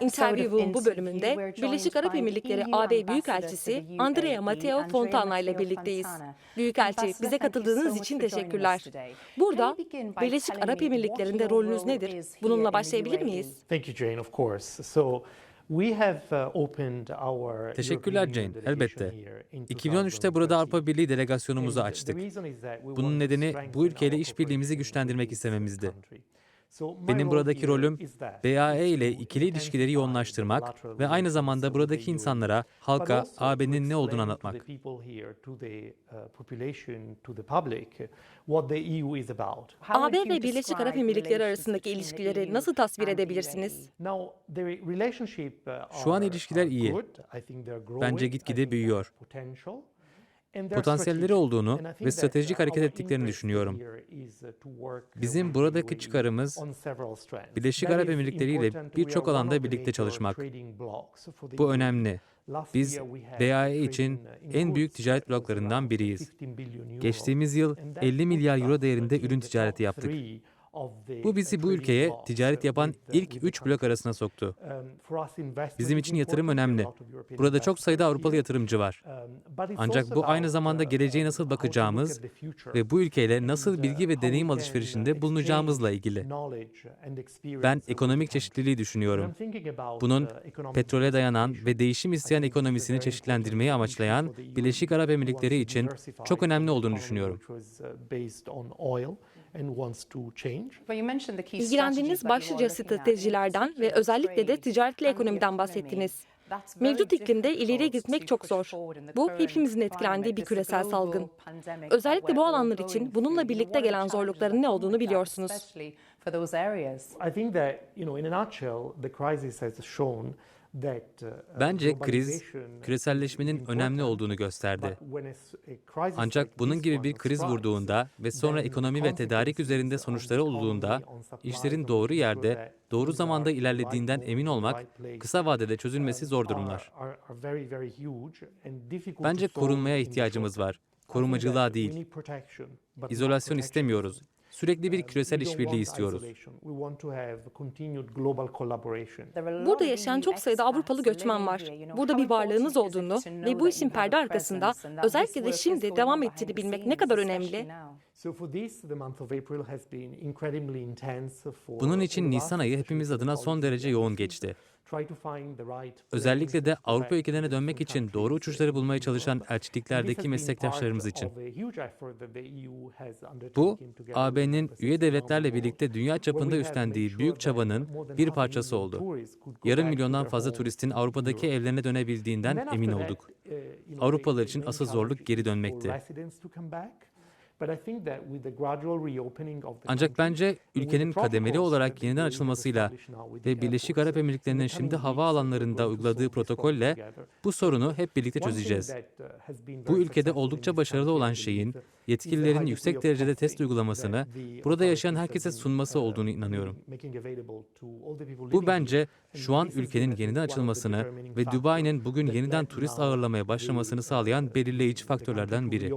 Interview'un bu bölümünde Birleşik Arap Emirlikleri AB Büyükelçisi Andrea Matteo Fontana ile birlikteyiz. Büyükelçi, bize katıldığınız için teşekkürler. Burada Birleşik Arap Emirlikleri'nde rolünüz nedir? Bununla başlayabilir miyiz? Thank you, Jane, of course. So we have opened our Teşekkürler Jane, elbette. here in 2013'te burada Avrupa 2013. Birliği delegasyonumuzu açtık. reason is that we Bunun nedeni strengthen bu ülkeyle our işbirliğimizi cooperation güçlendirmek with this istememizdi. Benim buradaki rolüm BAE ile ikili ilişkileri yoğunlaştırmak ve aynı zamanda buradaki insanlara, halka AB'nin ne olduğunu anlatmak. uh, about. AB ve Birleşik Arap Emirlikleri arasındaki ilişkileri nasıl tasvir edebilirsiniz? Relationship, uh, Şu an ilişkiler iyi. Bence gitgide büyüyor. Potansiyelleri olduğunu ve stratejik uh, hareket ettiklerini düşünüyorum. uh, Bizim buradaki çıkarımız. Birleşik Arap Emirlikleri ile birçok alanda birlikte çalışmak. Bu önemli. Biz BAE için uh, en büyük ticaret bloklarından biriyiz. 15 billion euro. Geçtiğimiz yıl And that 50 milyar euro değerinde in ürün ticareti yaptık. Bu bizi bu ülkeye ticaret yapan ilk 3 blok arasına soktu. Bizim için yatırım önemli. Burada çok sayıda Avrupalı yatırımcı var. Ancak bu aynı zamanda geleceğe nasıl bakacağımız ve bu ülkeyle nasıl bilgi ve deneyim alışverişinde bulunacağımızla ilgili. Ben ekonomik çeşitliliği düşünüyorum. Bunun petrole dayanan ve değişim isteyen ekonomisini çeşitlendirmeyi amaçlayan Birleşik Arap Emirlikleri için çok önemli olduğunu düşünüyorum. İlgilendiğiniz başlıca stratejilerden ve özellikle de ticaretli ekonomiden bahsettiniz. Mevcut iklimde ileriye gitmek çok zor. Bu hepimizin etkilendiği bir küresel salgın. Özellikle bu alanlar için bununla birlikte gelen zorlukların ne olduğunu biliyorsunuz. I think that, you know, in a nutshell, the crisis has shown Bence kriz küreselleşmenin önemli olduğunu gösterdi. Ancak bunun gibi bir kriz vurduğunda ve sonra ekonomi ve tedarik üzerinde sonuçları on olduğunda işlerin doğru yerde, doğru zamanda ilerlediğinden emin olmak kısa vadede çözülmesi uh, zor durumlar. Bence korunmaya ihtiyacımız var. Korumacılığa değil. İzolasyon istemiyoruz. Sürekli bir Uh, küresel işbirliği istiyoruz. Burada yaşayan çok sayıda Avrupalı göçmen var. Burada bir varlığınız olduğunu ve bu işin perde arkasında özellikle de şimdi devam ettiğini bilmek ne kadar önemli. Bunun için Nisan ayı hepimiz adına son derece yoğun geçti. Özellikle de Avrupa ülkelerine dönmek için doğru uçuşları bulmaya çalışan elçiliklerdeki meslektaşlarımız için. has Bu, AB'nin üye devletlerle birlikte dünya çapında üstlendiği büyük çabanın bir parçası oldu. Yarım milyondan fazla turistin in Avrupa'daki evlerine dönebildiğinden emin olduk. uh, Avrupalılar için asıl zorluk geri dönmekti. Residents to come back. But I think that with the gradual reopening of the Ancak bence and with the ülkenin kademeli olarak yeniden açılmasıyla ve Birleşik Arap Emirlikleri'nin şimdi going to uyguladığı protokolle bu sorunu hep birlikte çözeceğiz. uh, Bu ülkede oldukça başarılı olan şeyin the yetkililerin yüksek derecede test uygulamasını burada yaşayan herkese sunması uh, olduğunu inanıyorum. Bu bence şu an ülkenin yeniden açılmasını ve Dubai'nin bugün yeniden turist ağırlamaya başlamasını sağlayan belirleyici faktörlerden biri.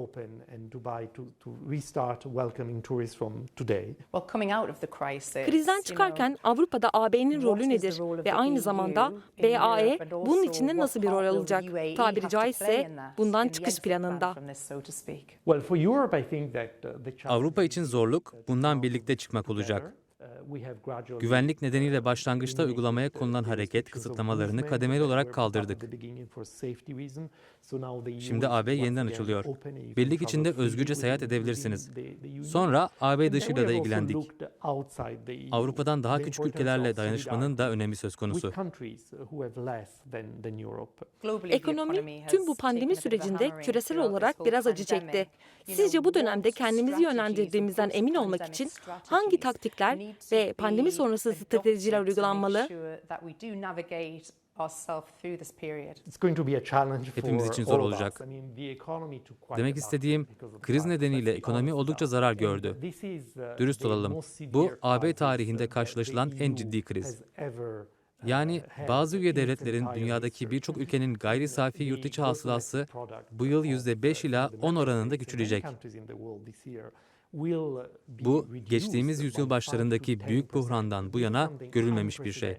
Krizden çıkarken Avrupa'da AB'nin rolü nedir ve aynı zamanda BAE bunun içinde nasıl bir rol alacak? Tabiri caizse bundan çıkış planında. Uh, Avrupa için zorluk bundan birlikte çıkmak olacak. Uh, gradually Güvenlik nedeniyle başlangıçta uygulamaya uh, konulan hareket kısıtlamalarını kademeli olarak kaldırdık. Şimdi AB yeniden açılıyor. Birlik içinde özgürce seyahat edebilirsiniz. Sonra AB dışıyla da ilgilendik. EU, Avrupa'dan daha küçük ülkelerle dayanışmanın da önemi söz konusu. Ekonomi tüm bu pandemi sürecinde küresel olarak biraz acı çekti. Sizce bu dönemde kendimizi yönlendirdiğimizden emin olmak için hangi taktikler ve pandemi sonrası stratejiler uygulanmalı? It's going to be a challenge Hepimiz for için zor olacak. Demek istediğim kriz nedeniyle ekonomi oldukça zarar gördü. Uh, Dürüst olalım. Bu AB tarihinde the karşılaşılan en ciddi kriz. uh, Yani bazı üye devletlerin dünyadaki birçok ülkenin gayri safi yurt içi hasılası bu yıl of, %5 uh, ila the 10 member oranında küçülecek. Bu, geçtiğimiz yüzyıl 5 başlarındaki büyük 10%. buhrandan bu yana görülmemiş bir şey.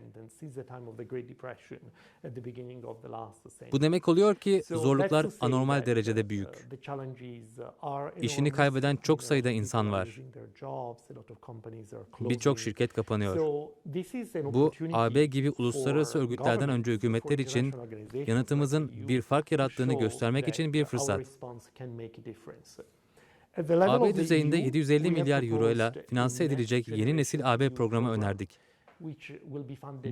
Bu demek oluyor ki zorluklar anormal derecede uh, büyük. İşini kaybeden çok sayıda people insan var. Birçok şirket kapanıyor. Bu AB gibi uluslararası örgütlerden önce hükümetler için yanıtımızın bir fark yarattığını göstermek için bir fırsat. AB düzeyinde EU, 750 we have milyar euro ile finanse edilecek yeni nesil AB programı program, önerdik.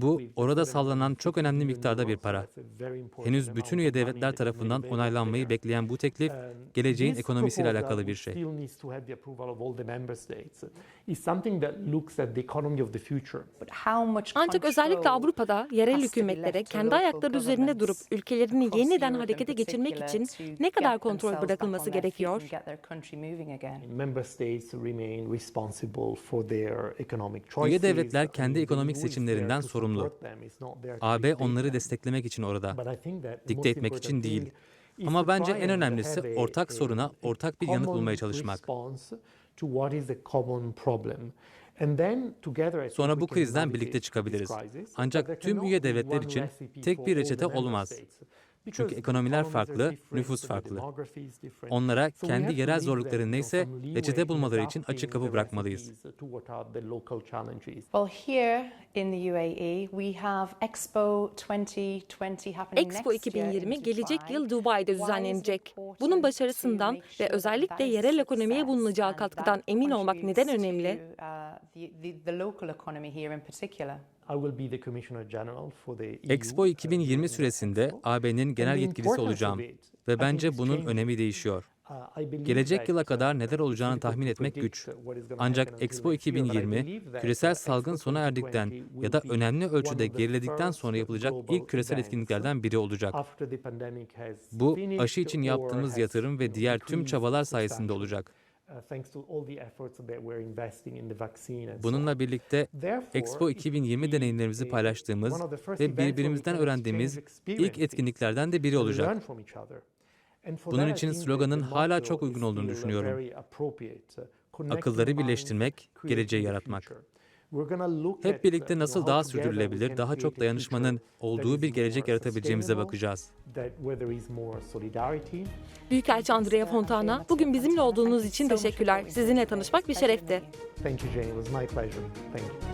Bu, orada 750 sallanan çok önemli miktarda bir para. That's a very important Henüz bütün üye devletler tarafından onaylanmayı bekleyen bu teklif, geleceğin this ekonomisiyle alakalı bir şey. Ancak özellikle Avrupa'da yerel hükümetlere kendi ayakları üzerinde durup ülkelerini yeniden harekete geçirmek için ne kadar kontrol bırakılması gerekiyor? Üye devletler kendi mean, ekonomik seçimlerinden sorumlu. AB onları desteklemek için orada. Dikte etmek için değil. Ama bence en önemlisi ortak soruna ortak bir yanıt bulmaya çalışmak. Sonra bu krizden birlikte çıkabiliriz. Ancak tüm üye devletler için tek bir reçete olmaz. Çünkü ekonomiler farklı, nüfus farklı. Onlara kendi yerel zorlukları neyse reçete bulmaları için açık kapı bırakmalıyız. have Expo 2020 happening Expo next year in 2020 gelecek Dubai. yıl Dubai'de düzenlenecek. Bunun başarısından ve özellikle yerel ekonomiye bulunacağı katkıdan emin olmak neden önemli? Expo uh, 2020 during süresinde. AB'nin genel yetkilisi olacağım ve bence bunun önemi değişiyor. Uh, Gelecek yıla uh, kadar neler olacağını tahmin etmek güç. Ancak Expo next year, but I 2020 believe that, küresel salgın sona erdikten 2020 ya da önemli ölçüde geriledikten sonra yapılacak ilk küresel etkinliklerden biri olacak. Bu aşı için yaptığımız yatırım ve diğer tüm çabalar sayesinde olacak. Uh, thanks to all the efforts that we're investing in the vaccine and so on. Bununla birlikte Expo it 2020 will be deneyimlerimizi paylaştığımız ve birbirimizden öğrendiğimiz ilk etkinliklerden de biri olacak. Bunun için sloganın hala çok uygun olduğunu düşünüyorum. Connecting Akılları birleştirmek, geleceği yaratmak. Hep birlikte nasıl daha sürdürülebilir, daha çok dayanışmanın olduğu bir gelecek yaratabileceğimize bakacağız. Büyükelçi Andrea Fontana, bugün bizimle olduğunuz için teşekkürler. Sizinle tanışmak bir şerefti. Thank you, Jane. It was my pleasure. Thank you.